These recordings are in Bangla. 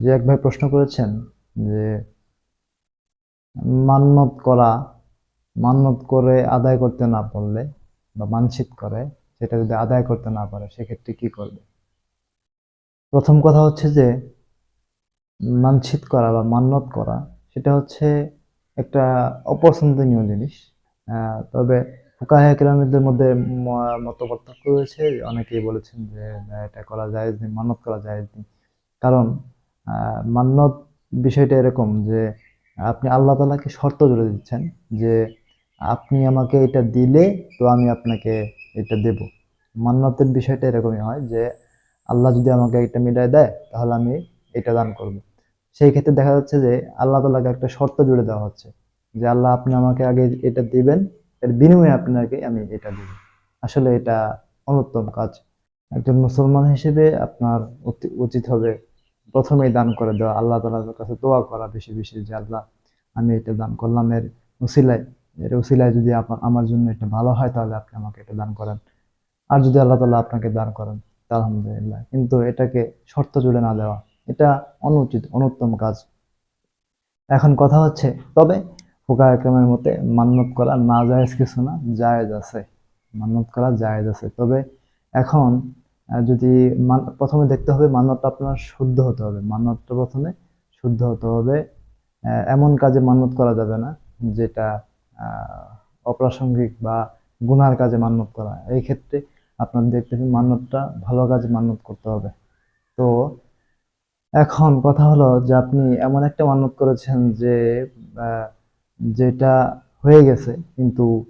যে এক ভাই প্রশ্ন করেছেন যে মান্যত করা মান্যত করে আদায় করতে না পারলে বা মানসিক করে, সেটা যদি আদায় করতে না পারে, সেক্ষেত্রে কি করবে? প্রথম কথা হচ্ছে যে মানসিক করা বা মান্যত করা, সেটা হচ্ছে একটা অপছন্দনীয় জিনিস। তবে ফুকাহে কেরামীদের মধ্যে মত পার্থক্য রয়েছে। অনেকেই বলেছেন যে এটা করা যায় মানত করা যায় কারণ আহ, মান্যত বিষয়টা এরকম যে আপনি আল্লাহ তালাকে শর্ত জুড়ে দিচ্ছেন যে আপনি আমাকে এটা দিলে তো আমি আপনাকে এটা দেব। মান্যতের বিষয়টা এরকমই হয় যে আল্লাহ যদি আমাকে এটা মিলাই দেয় তাহলে আমি এটা দান করব। সেই ক্ষেত্রে দেখা যাচ্ছে যে আল্লাহ তালাকে একটা শর্ত জুড়ে দেওয়া হচ্ছে যে আল্লাহ আপনি আমাকে আগে এটা দিবেন এর বিনিময়ে আপনাকে আমি এটা দিব। আসলে এটা অনুত্তম কাজ। একজন মুসলমান হিসেবে আপনার উচিত হবে প্রথমেই দান করে দেওয়া, আল্লাহ তালার কাছে দোয়া করা বেশি বেশি যে, আল্লাহ, আমি এটা দান করলাম। এর উসিলায় এর উসিলায় যদি আমার জন্য এটা ভালো হয়, তাহলে আপনি আমাকে এটা দান করেন। আর যদি আল্লাহ তালা আপনাকে দান করেন আলহামদুলিল্লাহ। কিন্তু এটাকে শর্ত জুড়ে না দেওয়া, এটা অনুচিত, অনুত্তম কাজ। এখন কথা হচ্ছে, তবে ফোকা একরামের মতে মান্যত করা না জায়েজ কিছু না, জায়েজ আছে। মান্যত করা জায়েজ আছে। তবে এখন যদি মান- প্রথমে দেখতে হবে মান্যতটা আপনার শুদ্ধ হতে হবে। মান্যতটা প্রথমে শুদ্ধ হতে হবে। এমন কাজে মান্যত করা যাবে না যেটা অপ্রাসঙ্গিক বা গুনার কাজে মান্যত করা। এই ক্ষেত্রে আপনার দেখতে হবে মান্যতটা ভালো কাজে মান্যত করতে হবে। তো এখন কথা হলো যে আপনি এমন একটা মান্যত করেছেন যে যেটা হয়ে গেছে কিন্তু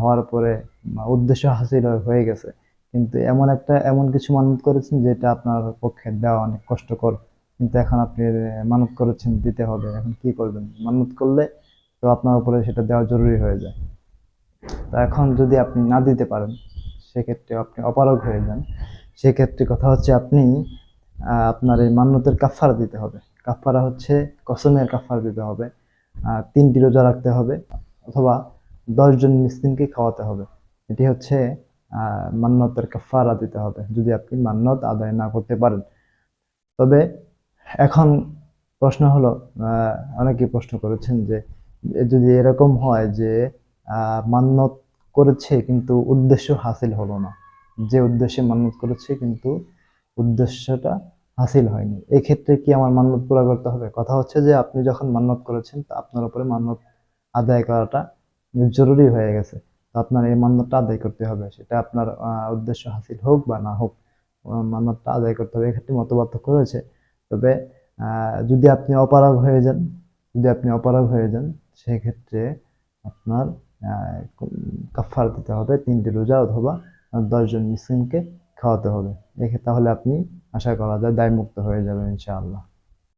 হওয়ার পরে উদ্দেশ্য হাসিল হয়ে গেছে। কিন্তু এমন একটা, এমন কিছু মানত করেছেন যেটা আপনার পক্ষে দেওয়া অনেক কষ্টকর। কিন্তু এখন আপনি মানত করেছেন, দিতে হবে। এখন কি করবেন? মানত করলে তো আপনার উপরে সেটা দেওয়া জরুরি হয়ে যায়। তো এখন যদি আপনি না দিতে পারেন সেক্ষেত্রে আপনি অপারগ হয়ে যান। সেক্ষেত্রে কথা হচ্ছে আপনি আপনার এই মান্যতের কাফারা দিতে হবে। কাফারা হচ্ছে কসমের কাফারা দিতে হবে। তিনটি রোজা রাখতে হবে অথবা দশজন মিসকিনকে খাওয়াতে হবে। এটি হচ্ছে আহ, মান্যতের কাফারা দিতে হবে যদি আপনি মান্যত আদায় না করতে পারেন। তবে এখন প্রশ্ন হলো আহ, অনেকেই প্রশ্ন করেছেন যে যদি এরকম হয় যে আহ, মান্যত করেছে কিন্তু উদ্দেশ্য হাসিল হলো না যে উদ্দেশ্যে মান্যত করেছে কিন্তু উদ্দেশ্যটা হাসিল হয়নি। এই ক্ষেত্রে কি আমার মান্যত পুরা করতে হবে? কথা হচ্ছে যে আপনি যখন মান্যত করেছেন তা আপনার উপরে মান্যত আদায় করাটা জরুরি হয়ে গেছে। আপনার এই মান্যতটা আদায় করতে হবে। সেটা আপনার উদ্দেশ্য হাসিল হোক বা না হোক মান্যতটা আদায় করতে হবে। এক্ষেত্রে মতপার্থক্য রয়েছে তবে যদি আপনি অপারগ হয়ে যান, যদি আপনি অপারগ হয়ে যান, সেক্ষেত্রে আপনার কাফার দিতে হবে, তিনটি রোজা অথবা দশজন মিসকিনকে খাওয়াতে হবে। এক্ষেত্রে তাহলে আপনি আশা করা যায় দায়মুক্ত হয়ে যাবেন ইনশাআল্লাহ।